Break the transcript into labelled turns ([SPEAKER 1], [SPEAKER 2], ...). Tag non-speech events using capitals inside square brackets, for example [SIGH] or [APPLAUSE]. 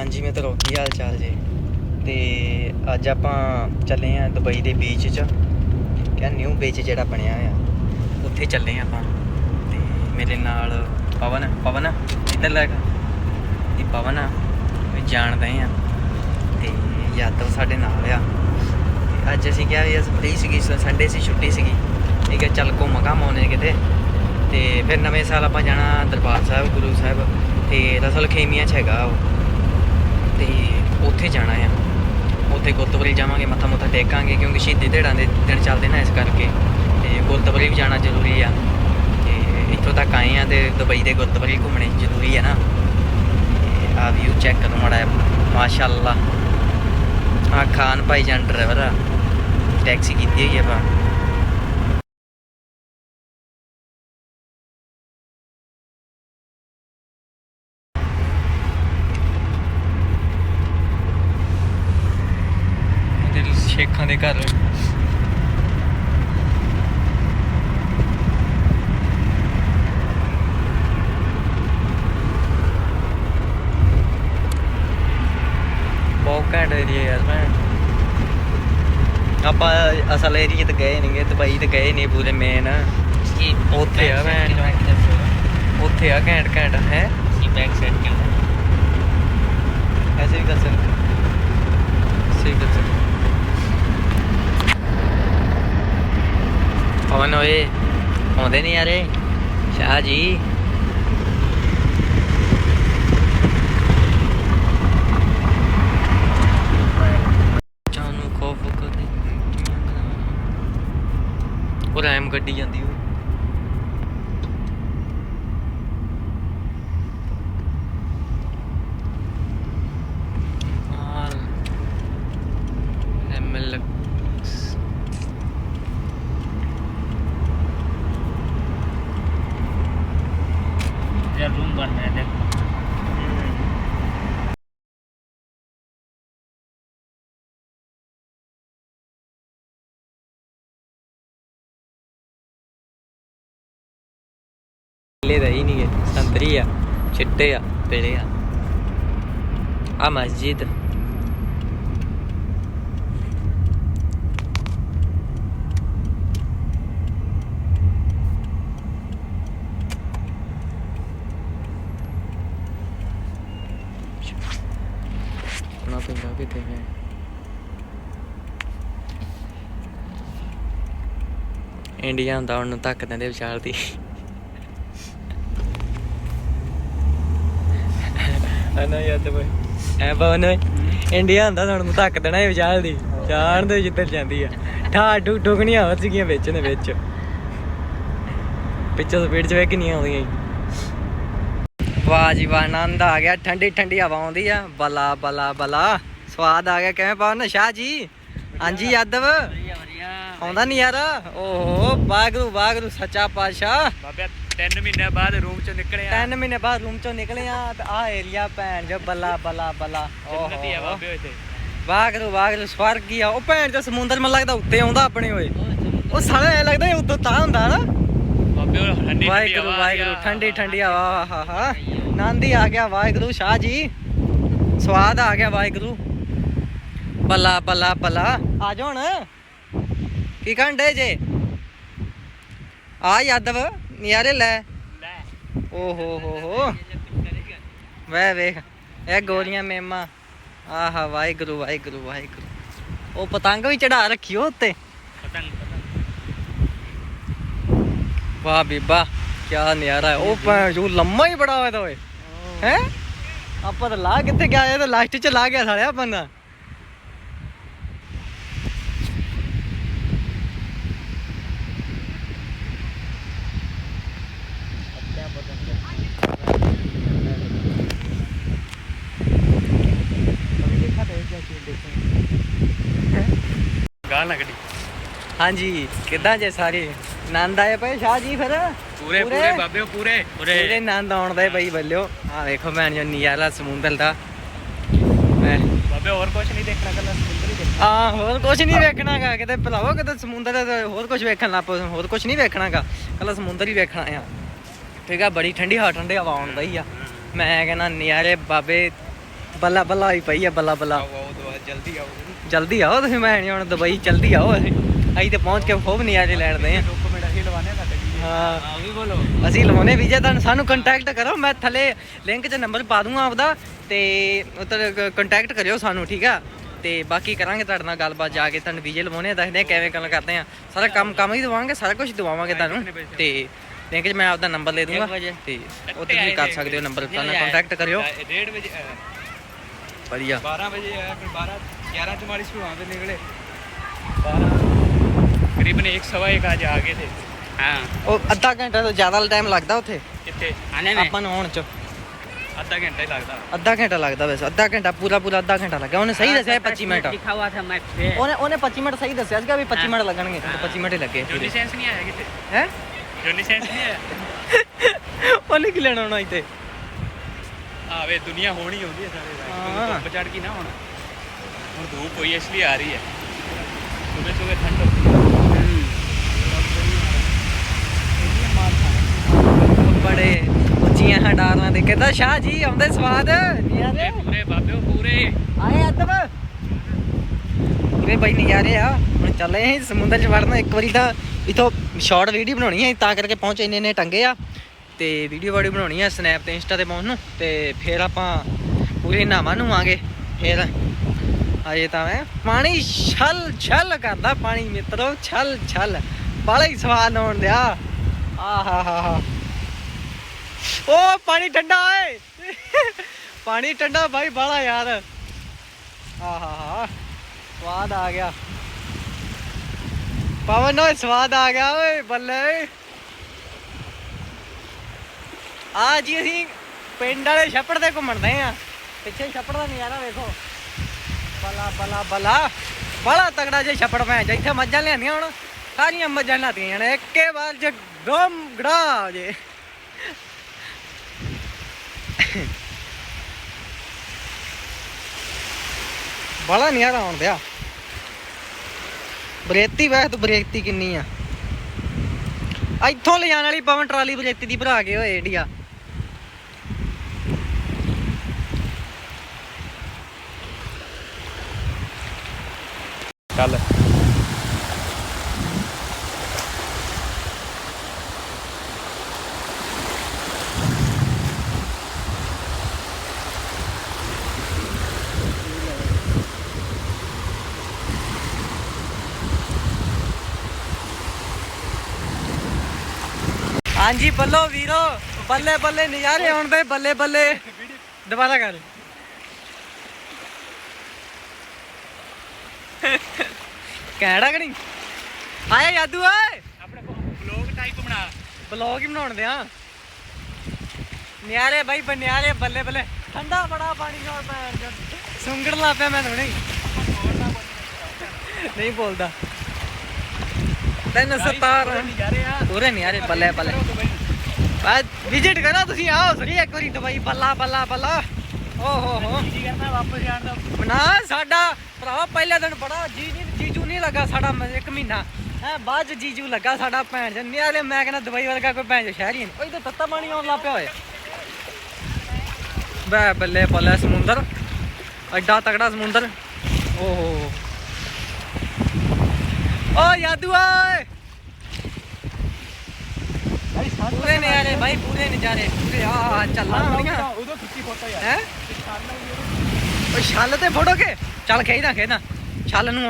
[SPEAKER 1] ਹਾਂਜੀ ਮਿੱਤਰੋ ਕੀ ਹਾਲ ਚਾਲ ਜੀ? ਤੇ ਅੱਜ ਆਪਾਂ ਚੱਲੇ ਆ ਦੁਬਈ ਦੇ ਬੀਚ 'ਚ, ਕਿਆ ਨਿਊ ਬੀਚ ਜਿਹੜਾ ਬਣਿਆ ਆ ਉੱਥੇ ਚੱਲੇ ਆ ਆਪਾਂ। ਤੇ ਮੇਰੇ ਨਾਲ ਪਵਨ ਪਵਨ ਇੱਧਰ ਲੱਗ? ਇਹ ਪਵਨ ਆ ਵੀ ਜਾਣਦੇ ਆ। ਤੇ ਯਾਦਵ ਸਾਡੇ ਨਾਲ ਆ। ਤੇ ਅੱਜ ਅਸੀਂ ਕਿਹਾ ਵੀ ਅਸੀਂ ਫ੍ਰੀ ਸੀਗੀ ਸੰਡੇ ਸੀ, ਛੁੱਟੀ ਸੀਗੀ। ਠੀਕ ਹੈ ਚੱਲ ਘੁੰਮ ਘਾਮ ਆਉਂਦੇ ਕਿਤੇ। ਤੇ ਫਿਰ ਨਵੇਂ ਸਾਲ ਆਪਾਂ ਜਾਣਾ ਦਰਬਾਰ ਸਾਹਿਬ, ਗੁਰੂ ਸਾਹਿਬ। ਤੇ ਰਸਲ ਖੇਮੀਆਂ 'ਚ ਹੈਗਾ ਉਹ। ਤੇ ਉੱਥੇ ਜਾਣਾ ਆ। ਉੱਥੇ ਗੁਰਦੁਆਰੇ ਜਾਵਾਂਗੇ, ਮੱਥਾ ਮੁੱਥਾ ਟੇਕਾਂਗੇ, ਕਿਉਂਕਿ ਸ਼ਹੀਦੀ ਦਿਹਾੜਾਂ ਦੇ ਦਿਨ ਚੱਲਦੇ ਨਾ ਇਸ ਕਰਕੇ। ਤੇ ਗੁਰਦੁਆਰੇ ਵੀ ਜਾਣਾ ਜ਼ਰੂਰੀ ਆ। ਤੇ ਇੱਥੋਂ ਤੱਕ ਆਏ ਆ ਤੇ ਦੁਬਈ ਦੇ ਗੁਰਦੁਆਰੇ ਘੁੰਮਣੇ ਜ਼ਰੂਰੀ ਆ ਨਾ। ਤੇ ਆ ਵਿਊ ਚੈੱਕ ਕਰੋ ਮਾੜਾ ਜਿਹਾ। ਮਾਸ਼ਾਅੱਲਾ। ਆ ਖਾਨ ਭਾਈ ਜਾਨ ਡਰਾਈਵਰ ਆ। ਟੈਕਸੀ ਕੀਤੀ ਹੋਈ ਆ ਆਪਾਂ ਦਿਲ ਸ਼ੇਖਾਂ ਦੇ ਘਰ ਬਹੁਤ ਘੈਂਟ ਏਰੀਆ ਯਾਰ ਮੈਂ ਆਪਾਂ ਅਸਲ ਏਰੀਏ ਤੇ ਗਏ ਨਹੀਂਗੇ ਦੁਬਈ ਤੇ ਗਏ ਨਹੀਂ ਪੂਰੇ ਮੇਨ ਉੱਥੇ ਆ ਮੈਂ ਉੱਥੇ ਆ ਘੈਂਟ ਘੈਂਟ ਹੈ?
[SPEAKER 2] ਕੀ ਬੈਕ ਸਾਈਡ
[SPEAKER 1] ਕਿਉਂ? ਐਸੇ ਵੀ ਕਰ ਸਕਦੇ। ਸਹੀ ਕਰ ਸਕਦੇ। ਪਵਨ ਹੋਏ ਆਉਂਦੇ ਨਹੀਂ ਯਾਰੇ ਸ਼ਾਹ ਜੀ? ਉਹ ਗੱਡੀ ਜਾਂਦੀ ਲੈ ਦਾ ਹੀ ਨਹੀਂ ਹੈ ਸੰਤਰੀ ਆ ਚਿੱਟੇ ਆ ਪੀਲੇ ਆ ਆ ਮਸਜਿਦ ਨਾ ਪਿੰਡਾ ਕਿਤੇ ਹੈ ਇੰਡੀਆ ਹੁੰਦਾ ਉਹਨੂੰ ਧੱਕ ਦਿੰਦੇ ਵਿਚਾਰ ਦੀ ਐਨਾ ਯਾਦ ਬਈ। ਐ ਪਵਨ ਇੰਡੀਆ ਹੁੰਦਾ ਤੁਹਾਨੂੰ ਧੱਕ ਦੇਣਾ ਇਹ ਵਿਚਾਲ ਦੀ। ਜਾਣ ਦੇ ਜਿੱਧਰ ਜਾਂਦੀ ਆ। ਠਾ ਡੂ ਡੁਗਣੀਆਂ ਹੋ ਸੀਗੀਆਂ ਵਿੱਚ ਨੇ ਵਿੱਚ। ਪਿੱਛੇ ਸਪੀਡ ਚ ਵੇ ਕਿੰਨੀਆਂ ਆਉਂਦੀਆਂ ਵਾਹ ਜੀ ਵਾਹ, ਆਨੰਦ ਆ ਗਿਆ। ਠੰਡੀ ਠੰਡੀ ਹਵਾ ਆਉਂਦੀ ਆ। ਬਲਾ ਬਲਾ ਬਲਾ। ਸਵਾਦ ਆ ਗਿਆ। ਕਿਵੇਂ ਪਾਉਣ ਸ਼ਾਹ ਜੀ? ਹਾਂਜੀ, ਯਾਦਵ? ਆਉਂਦਾ ਨਹੀਂ ਯਾਰ। ਓਹੋ ਵਾਗਰੂ ਵਾਗਰੂ ਸੱਚਾ ਪਾਤਸ਼ਾਹ।
[SPEAKER 2] ਬਾਬਿਆ 3 ਮਹੀਨੇ ਬਾਅਦ ਰੂਮ ਚੋਂ ਨਿਕਲੇ ਆ।
[SPEAKER 1] 3 ਮਹੀਨੇ ਬਾਅਦ ਰੂਮ ਚੋਂ ਨਿਕਲੇ ਆ ਤੇ ਆ ਏਰੀਆ ਭੈਣ ਜੋ ਬੱਲਾ ਬੱਲਾ ਬੱਲਾ।
[SPEAKER 2] ਜੰਨਤ ਹੀ
[SPEAKER 1] ਆ
[SPEAKER 2] ਬਾਬੇ ਇੱਥੇ।
[SPEAKER 1] ਵਾਗਰੂ ਵਾਗਰੂ ਸਵਰਗ ਹੀ ਆ। ਉਹ ਭੈਣ ਜੋ ਸਮੁੰਦਰ ਮਨ ਲੱਗਦਾ ਉੱਤੇ ਆਉਂਦਾ ਆਪਣੇ ਓਏ। ਉਹ ਸਾਲਾ ਐ ਲੱਗਦਾ ਉੱਤੋਂ ਤਾਂ ਹੁੰਦਾ ਨਾ।
[SPEAKER 2] ਬਾਬੇ ਉਹ ਠੰਡੀ
[SPEAKER 1] ਵਾਹਿਗੁਰੂ ਵਾਹਿਗੁਰੂ ਠੰਡੀ ਠੰਡੀ ਆ ਵਾ ਹਾ ਹਾ ਨਾਂਦੀ ਆ ਗਿਆ ਵਾਹਿਗੁਰੂ ਸ਼ਾਹ ਜੀ। ਸਵਾਦ ਆ ਗਿਆ ਵਾਹਿਗੁਰੂ। ਬੱਲਾ ਬੱਲਾ ਬੱਲਾ। ਆ ਜਾ ਕੀ ਘੰਟੇ ਜੇ? ਆ ਯਾਦਵ ਨਿਆਰੇ ਲੈ। ਲੈ। ਹੋ ਹੋ। ਵੇ ਵੇਖ ਇਹ ਗੋਲੀਆਂ ਮੇਮਾ। ਆਹਾ ਵਾਹਿਗੁਰੂ ਵਾਹਿਗੁਰੂ ਵਾਹਿਗੁਰੂ। ਉਹ ਪਤੰਗ ਵੀ ਚੜਾ ਰੱਖਿਓ ਉੱਤੇ।
[SPEAKER 2] ਪਤੰਗ
[SPEAKER 1] ਵਾਹ ਬੀਬਾ ਕੀ ਨਿਆਰਾ ਉਹ ਜੋ ਲੰਮਾ ਹੀ ਬੜਾ ਹੋਇਆ ਓਏ। ਹੈ। ਆਪਾਂ ਤਾਂ ਲਾ ਕਿੱਥੇ ਗਿਆ? ਇਹ ਤਾਂ ਲਾਸਟ ਚ ਲਾ ਗਿਆ ਸਾਲਿਆ
[SPEAKER 2] ਬੰਦਾ
[SPEAKER 1] ਹਾਂਜੀ ਕਿੱਦਾਂ ਜੇ ਸਾਰੇ? ਆਨੰਦ ਆਏ ਪਏ ਸ਼ਾਹ ਜੀ ਫਿਰ?
[SPEAKER 2] ਪੂਰੇ ਪੂਰੇ? ਬਾਬੇ ਪੂਰੇ।
[SPEAKER 1] ਪੂਰੇ। ਆਨੰਦ ਆਉਣ ਦਾ ਬਈ ਬੱਲਿਓ ਆ ਵੇਖੋ ਮੈਂ ਜੋ ਨਜ਼ਾਰਾ ਸਮੁੰਦਰ ਦਾ।
[SPEAKER 2] ਹੋਰ ਕੁਝ ਨਹੀਂ ਦੇਖਣਾ ਕੱਲਾ ਸਮੁੰਦਰ ਹੀ ਦੇਖਣਾ।
[SPEAKER 1] ਆ ਹੋਰ ਕੁਝ ਨਹੀਂ ਵੇਖਣਾਗਾ। ਕਿਤੇ ਭਲਾਓ ਕਿਤੇ ਸਮੁੰਦਰ ਦਾ ਹੋਰ ਕੁਝ ਵੇਖਣ ਲੱਪੋ ਹੋਰ ਕੁਝ ਨਹੀਂ ਵੇਖਣਾਗਾ। ਕੱਲਾ ਸਮੁੰਦਰ ਹੀ ਵੇਖਣਾ ਆ। ਠੀਕ ਆ ਬੜੀ ਠੰਡੀ ਹਵਾ ਠੰਡੀ ਹਵਾ ਆਉਣ ਦਾ ਹੀ ਆ। ਮੈਂ ਕਹਿੰਦਾ ਨਜ਼ਾਰੇ ਬਾਬੇ ਬੱਲਾ ਬੱਲਾ ਹੋਈ ਪਈ ਆ ਬੱਲਾ ਬੱਲਾ।
[SPEAKER 2] ਆਓ ਆਓ ਦੁਆ ਜਲਦੀ ਆਓ
[SPEAKER 1] ਜਲਦੀ ਆਓ ਤੁਸੀਂ ਮੈਂ ਨਹੀਂ ਹੁਣ ਦੁਬਈ ਜਲਦੀ ਆਓ ਅਸੀਂ ਅਸੀਂ ਤੇ ਪਹੁੰਚ ਕੇ ਖੂਬ ਨਜ਼ਾਰੇ ਲੈਣਦੇ ਆ।
[SPEAKER 2] ਡਾਕੂਮੈਂਟ ਅਸੀਂ ਲਵਾਣੇ ਸਾਡੇ ਵੀਜ਼ੇ।
[SPEAKER 1] ਹਾਂ।
[SPEAKER 2] ਆ ਵੀ ਬੋਲੋ।
[SPEAKER 1] ਅਸੀਂ ਲਵਾਉਣੇ ਵੀਜ਼ਾ ਤੁਹਾਨੂੰ ਸਾਨੂੰ ਕੰਟੈਕਟ ਕਰੋ ਮੈਂ ਥੱਲੇ ਲਿੰਕ 'ਚ ਨੰਬਰ ਪਾ ਦੂੰਗਾ ਆਪਦਾ ਤੇ ਉੱਧਰ ਕੰਟੈਕਟ ਕਰਿਓ ਸਾਨੂੰ ਠੀਕ ਆ? ਤੇ ਬਾਕੀ ਕਰਾਂਗੇ ਤੁਹਾਡੇ ਨਾਲ ਗੱਲਬਾਤ ਜਾ ਕੇ ਤੁਹਾਨੂੰ ਵੀਜ਼ੇ ਲਵਾਉਣੇ ਆ ਦੱਸਦੇ ਆ ਕਿਵੇਂ ਗੱਲ ਕਰਦੇ ਆ। ਸਾਰਾ ਕੰਮ ਕੰਮ ਹੀ ਦਵਾਵਾਂਗੇ ਸਾਰਾ ਕੁਝ ਦਵਾਵਾਂਗੇ ਤੁਹਾਨੂੰ। ਤੇ ਲਿੰਕ 'ਚ ਮੈਂ ਆਪਦਾ ਨੰਬਰ ਦੇ ਦੂੰਗਾ। ਤੇ ਉੱਥੇ ਤੁਸੀਂ ਕਰ ਸਕਦੇ ਹੋ ਨੰਬਰ ਤੁਹਾਨੂੰ ਕੰਟੈਕਟ ਕਰਿਓ।
[SPEAKER 2] 1:30 ਵਜੇ
[SPEAKER 1] ਵਧੀਆ
[SPEAKER 2] 12 ਵਜੇ ਆਇਆ ਫਿਰ 12 11:44 पे वहाँ पे निकले 12 करीबन एक सवा एक आज आ गए थे हाँ
[SPEAKER 1] ਉਹ ਅੱਧਾ ਘੰਟਾ ਤੋਂ ਜ਼ਿਆਦਾ ਟਾਈਮ ਲੱਗਦਾ ਉੱਥੇ
[SPEAKER 2] कितने आने
[SPEAKER 1] ਆਪਾਂ ਨੂੰ ਆਉਣ 'ਚ
[SPEAKER 2] आधा घंटा ही लगता
[SPEAKER 1] ਅੱਧਾ ਘੰਟਾ ਲੱਗਦਾ ਵੈਸੇ ਅੱਧਾ ਘੰਟਾ ਪੂਰਾ ਪੂਰਾ ਅੱਧਾ ਘੰਟਾ ਲੱਗਾ ਉਹਨੇ ਸਹੀ ਦੱਸਿਆ 25 ਮਿੰਟ
[SPEAKER 3] लिखा हुआ था मैप पे
[SPEAKER 1] ਉਹਨੇ ਉਹਨੇ 25 ਮਿੰਟ ਸਹੀ ਦੱਸਿਆ ਸੀਗਾ ਵੀ 25 ਮਿੰਟ ਲੱਗਣਗੇ ਤੇ 25 ਮਿੰਟ ਹੀ ਲੱਗੇ
[SPEAKER 2] जोनी सेंस नहीं आया कितने
[SPEAKER 1] ਹੈ
[SPEAKER 2] जोनी सेंस नहीं आया [LAUGHS]
[SPEAKER 1] ਉਹਨੇ ਕੀ ਲੈਣਾ ਹੋਣਾ ਇੱਥੇ
[SPEAKER 2] ਆਵੇ ਦੁਨੀਆ ਹੋਣੀ ਹੁੰਦੀ
[SPEAKER 1] ਹੈ
[SPEAKER 2] ਸਾਰੇ ਦਾ ਧੁੱਪ ਚੜ ਨਾ ਹੁਣ। ਹੁਣ ਧੁੱਪ ਹੋਈ ਇਸ ਲਈ ਆ ਰਹੀ ਹੈ। ਸੁਬਹ ਸੁਬਹ ਠੰਡ
[SPEAKER 1] ਬੜੇ ਉੱਚੀਆਂ ਦੇ ਕਹਿੰਦਾ ਸ਼ਾਹ ਜੀ ਆਉਂਦੇ ਸਵਾਦ।
[SPEAKER 2] ਨਜ਼ਾਰੇ। ਪੂਰੇ ਬਾਬਿਓ ਪੂਰੇ।
[SPEAKER 1] ਆਏ ਅਦਬ ਕਿਵੇਂ ਬਈ ਨਜ਼ਾਰੇ ਆ। ਹੁਣ ਚੱਲੇ ਸਮੁੰਦਰ ਚ ਵੜਨਾ। ਇੱਕ ਵਾਰੀ ਤਾਂ ਇਥੋਂ ਸ਼ਾਰਟ ਵੀਡੀਓ ਬਣਾਉਣੀ ਹੈ ਤਾਂ ਕਰਕੇ ਪਹੁੰਚੇ ਇੰਨੇ ਨੇ ਟੰਗੇ ਆ। ਤੇ ਵੀਡੀਓ ਵਾੜੀ ਬਣਾਉਣੀ ਆ ਸਨੈਪ ਤੇ ਇੰਸਟਾ ਤੇ ਪਾਉਣ ਨੂੰ, ਤੇ ਫਿਰ ਆਪਾਂ ਪੂਰੇ ਨਾਵਾਂ ਨੂੰ ਆਗੇ, ਫਿਰ ਅਜੇ ਤਾਂ ਮੈਂ ਪਾਣੀ ਛਲ ਛਲ ਕਰਦਾ, ਪਾਣੀ ਮਿੱਤਰੋ, ਛਲ ਛਲ। ਬਾਲਾ ਹੀ ਸਵਾਦ ਆਉਣ ਦਿਆ। ਆਹਾ, ਹਾ ਹਾ ਓ, ਪਾਣੀ ਠੰਡਾ ਓਏ। ਪਾਣੀ ਠੰਡਾ ਭਾਈ ਬਾਲਾ ਯਾਰ। ਆਹਾ ਹਾ। ਸਵਾਦ ਆ ਗਿਆ। ਪਵਨ ਓਏ, ਸਵਾਦ ਆ ਗਿਆ ਓਏ, ਬੱਲੇ। ਆ ਜੀ, ਅਸੀਂ ਪਿੰਡ ਵਾਲੇ ਛੱਪੜ ਤੇ ਘੁੰਮਣ ਦੇ ਆ। ਪਿੱਛੇ ਛੱਪੜ ਦਾ ਨਜ਼ਾਰਾ ਵੇਖੋ। ਬਲਾ ਬਲਾ ਬਲਾ। ਬੜਾ ਤਗੜਾ ਜੇ ਛੱਪੜ ਮੈਂ ਜਿੱਥੇ ਮੱਝਾਂ ਲਿਆਂਦੀਆਂ ਹੁਣ। ਸਾਰੀਆਂ ਮੱਝਾਂ ਲਾਤੀਆਂ ਜਾਣ ਇੱਕੇ ਵਾਰ ਜੇ ਗਮ ਗੜਾ ਜੇ। ਬੜਾ ਨਜ਼ਾਰਾ ਆਉਣ ਦਿਆ। ਬਰੇਤੀ ਵੈਸੇ ਤੂੰ ਬਰੇਤੀ ਕਿੰਨੀ ਆ। ਇੱਥੋਂ ਲਿਜਾਣ ਵਾਲੀ ਪਵਨ ਟਰਾਲੀ ਬਰੇਤੀ ਦੀ ਭਰਾ ਕੇ ਹੋਏ ਇੰਡੀਆ।
[SPEAKER 2] कल
[SPEAKER 1] ਹਾਂਜੀ ਬੱਲੋ ਵੀਰੋ ਬੱਲੇ ਬੱਲੇ ਨਜ਼ਾਰੇ ਆਉਂਦੇ ਬੱਲੇ ਬੱਲੇ। ਦੁਬਾਰਾ ਕਰ। ਕਹਿੜਾ ਕਿ ਆਇਆ ਯਾਦੂ ਓਏ।
[SPEAKER 2] ਆਪਣੇ ਬਲੌਗ ਟਾਈਪ ਬਣਾ।
[SPEAKER 1] ਬਲੌਗ ਹੀ ਬਣਾਉਣ ਦੇ ਨਿਆਰੇ ਬਾਈ ਬਨਿਆਰੇ ਬੱਲੇ ਬੱਲੇ। ਠੰਡਾ ਬੜਾ ਪਾਣੀ ਨਾਲ ਪੈਣ ਸੁੰਗੜ ਲਾ ਪਿਆ ਮੈਂ ਹੁਣੇ ਨਹੀਂ ਬੋਲਦਾ। ਤੈਨੂੰ ਸਤਾਰ ਪੂਰੇ ਨਹੀਂ ਬੱਲੇ ਬੱਲੇ। ਬਾਅਦ ਵਿਜ਼ਿਟ ਕਰਨਾ ਤੁਸੀਂ ਆਓ ਸਹੀ ਇੱਕ ਵਾਰੀ ਦਵਾਈ ਬੱਲਾ ਬੱਲਾ ਬੱਲਾ। ਓ ਹੋ ਹੋ।
[SPEAKER 2] ਜੀ ਕਰਨਾ ਵਾਪਸ ਜਾਣ ਦਾ।
[SPEAKER 1] ਨਾ ਸਾਡਾ ਭਰਾਵਾ ਪਹਿਲੇ ਦਿਨ ਬੜਾ ਜੀ ਨਹੀਂ ਜੀਜੂ ਨਹੀਂ ਲੱਗਾ ਸਾਡਾ ਇੱਕ ਮਹੀਨਾ। ਹੈ ਬਾਅਦ ਚ ਜੀਜੂ ਲੱਗਾ ਸਾਡਾ ਭੈਣ ਜਨ ਨਿਆਲੇ ਮੈਂ ਕਹਿੰਦਾ ਦਵਾਈ ਵਰਗਾ ਕੋਈ ਭੈਣ ਸ਼ਹਿਰ ਹੀ ਨਹੀਂ। ਉਹ ਤੱਤਾ ਪਾਣੀ ਆਉਣ ਲੱਗ ਪਿਆ ਹੋਏ ਬੈ ਬੱਲੇ ਬੱਲੇ ਸਮੁੰਦਰ। ਐਡਾ ਤਕੜਾ ਸਮੁੰਦਰ। ਓਹੋ। ਓ ਯਾਦੂ ਆਏ ਪੂਰੇ ਨਿਆਰੇ ਭਾਈ ਪੂਰੇ ਨਜ਼ਾਰੇ। ਪੂਰੇ ਆ ਚੱਲਾਂ ਹੋਣੀਆਂ
[SPEAKER 2] ਉਦੋਂ ਖਿੱਚੀ ਫੋਟੋ ਯਾਰ।
[SPEAKER 1] ਹੈ? ਓ ਛੱਲ ਤੇ ਫੜੋਗੇ ਚੱਲ ਖੇਦਾ ਖੇਦਾ ਛੱਲ ਨੂੰ ਆਉਣ